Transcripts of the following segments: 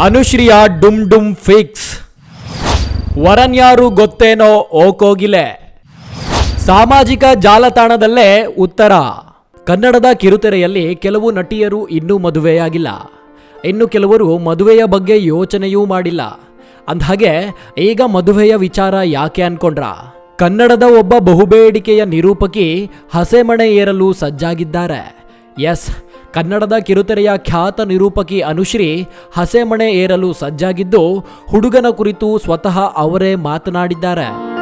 ಅನುಶ್ರೀಯ ಡುಮ್ ಡುಮ್ fix. ವರನ್ಯಾರು ಗೊತ್ತೇನೋ ಓಕೋಗಿಲೆ. ಸಾಮಾಜಿಕ ಜಾಲತಾಣದಲ್ಲೇ ಉತ್ತರ. ಕನ್ನಡದ ಕಿರುತೆರೆಯಲ್ಲಿ ಕೆಲವು ನಟಿಯರು ಇನ್ನೂ ಮದುವೆಯಾಗಿಲ್ಲ. ಇನ್ನು ಕೆಲವರು ಮದುವೆಯ ಬಗ್ಗೆ ಯೋಚನೆಯೂ ಮಾಡಿಲ್ಲ. ಅಂದಹಾಗೆ, ಈಗ ಮದುವೆಯ ವಿಚಾರ ಯಾಕೆ ಅನ್ಕೊಂಡ್ರ? ಕನ್ನಡದ ಒಬ್ಬ ಬಹುಬೇಡಿಕೆಯ ನಿರೂಪಕಿ ಹಸೆಮಣೆ ಏರಲು ಸಜ್ಜಾಗಿದ್ದಾರೆ. ಎಸ್ ಕನ್ನಡದ ಕಿರುತೆರೆಯ ಖ್ಯಾತ ನಿರೂಪಕಿ ಅನುಶ್ರೀ ಹಸೆಮಣೆ ಏರಲು ಸಜ್ಜಾಗಿದ್ದು ಹುಡುಗನ ಕುರಿತು ಸ್ವತಃ ಅವರೇ ಮಾತನಾಡಿದ್ದಾರೆ.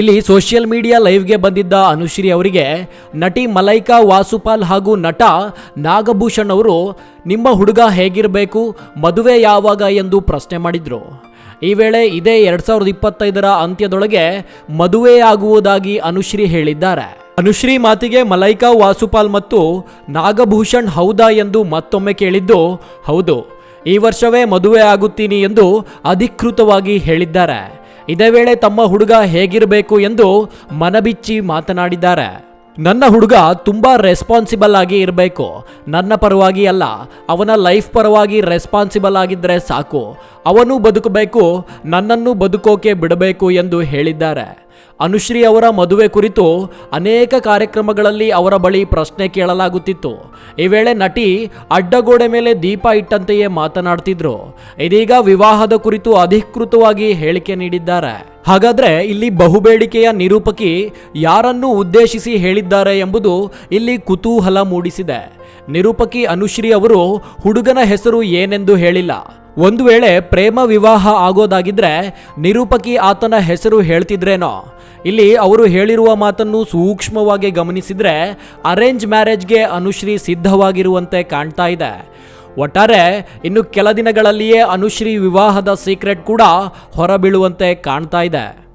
ಇಲ್ಲಿ ಸೋಷಿಯಲ್ ಮೀಡಿಯಾ ಲೈವ್ಗೆ ಬಂದಿದ್ದ ಅನುಶ್ರೀ ಅವರಿಗೆ ನಟಿ ಮಲೈಕಾ ವಾಸುಪಾಲ್ ಹಾಗೂ ನಟ ನಾಗಭೂಷಣ್ ಅವರು, ನಿಮ್ಮ ಹುಡುಗ ಹೇಗಿರಬೇಕು? ಮದುವೆ ಯಾವಾಗ? ಎಂದು ಪ್ರಶ್ನೆ ಮಾಡಿದರು. ಈ ವೇಳೆ ಇದೇ ಎರಡ್ ಸಾವಿರದ ಇಪ್ಪತ್ತೈದರ ಅಂತ್ಯದೊಳಗೆ ಮದುವೆಯಾಗುವುದಾಗಿ ಅನುಶ್ರೀ ಹೇಳಿದ್ದಾರೆ. ಅನುಶ್ರೀ ಮಾತಿಗೆ ಮಲೈಕಾ ವಾಸುಪಾಲ್ ಮತ್ತು ನಾಗಭೂಷಣ್ ಹೌದಾ ಎಂದು ಮತ್ತೊಮ್ಮೆ ಕೇಳಿದ್ದು, ಹೌದು, ಈ ವರ್ಷವೇ ಮದುವೆ ಆಗುತ್ತೀನಿ ಎಂದು ಅಧಿಕೃತವಾಗಿ ಹೇಳಿದ್ದಾರೆ. ಇದೇ ವೇಳೆ ತಮ್ಮ ಹುಡುಗ ಹೇಗಿರಬೇಕು ಎಂದು ಮನಬಿಚ್ಚಿ ಮಾತನಾಡಿದ್ದಾರೆ. ನನ್ನ ಹುಡುಗ ತುಂಬಾ ರೆಸ್ಪಾನ್ಸಿಬಲ್ ಆಗಿ ಇರಬೇಕು. ನನ್ನ ಪರವಾಗಿ ಅಲ್ಲ, ಅವನ ಲೈಫ್ ಪರವಾಗಿ ರೆಸ್ಪಾನ್ಸಿಬಲ್ ಆಗಿದ್ದರೆ ಸಾಕು. ಅವನು ಬದುಕಬೇಕು, ನನ್ನನ್ನು ಬದುಕೋಕೆ ಬಿಡಬೇಕು ಎಂದು ಹೇಳಿದ್ದಾರೆ. ಅನುಶ್ರೀ ಅವರ ಮದುವೆ ಕುರಿತು ಅನೇಕ ಕಾರ್ಯಕ್ರಮಗಳಲ್ಲಿ ಅವರ ಬಳಿ ಪ್ರಶ್ನೆ ಕೇಳಲಾಗುತ್ತಿತ್ತು. ಈ ವೇಳೆ ನಟಿ ಅಡ್ಡಗೋಡೆ ಮೇಲೆ ದೀಪ ಇಟ್ಟಂತೆಯೇ ಮಾತನಾಡ್ತಿದ್ರು. ಇದೀಗ ವಿವಾಹದ ಕುರಿತು ಅಧಿಕೃತವಾಗಿ ಹೇಳಿಕೆ ನೀಡಿದ್ದಾರೆ. ಹಾಗಾದ್ರೆ ಇಲ್ಲಿ ಬಹುಬೇಡಿಕೆಯ ನಿರೂಪಕಿ ಯಾರನ್ನು ಉದ್ದೇಶಿಸಿ ಹೇಳಿದ್ದಾರೆ ಎಂಬುದು ಇಲ್ಲಿ ಕುತೂಹಲ ಮೂಡಿಸಿದೆ. ನಿರೂಪಕಿ ಅನುಶ್ರೀ ಅವರು ಹುಡುಗನ ಹೆಸರು ಏನೆಂದು ಹೇಳಿಲ್ಲ. ಒಂದು ವೇಳೆ ಪ್ರೇಮ ವಿವಾಹ ಆಗೋದಾಗಿದ್ರೆ ನಿರೂಪಕಿ ಆತನ ಹೆಸರು ಹೇಳ್ತಿದ್ರೇನೋ? ಇಲ್ಲಿ ಅವರು ಹೇಳಿರುವ ಮಾತನ್ನು ಸೂಕ್ಷ್ಮವಾಗಿ ಗಮನಿಸಿದ್ರೆ ಅರೇಂಜ್ ಮ್ಯಾರೇಜ್ಗೆ ಅನುಶ್ರೀ ಸಿದ್ಧವಾಗಿರುವಂತೆ ಕಾಣ್ತಾ ಇದೆ. ಒಟ್ಟಾರೆ ಇನ್ನು ಕೆಲ ದಿನಗಳಲ್ಲಿಯೇ ಅನುಶ್ರೀ ವಿವಾಹದ ಸೀಕ್ರೆಟ್ ಕೂಡ ಹೊರಬೀಳುವಂತೆ ಕಾಣ್ತಾ ಇದೆ.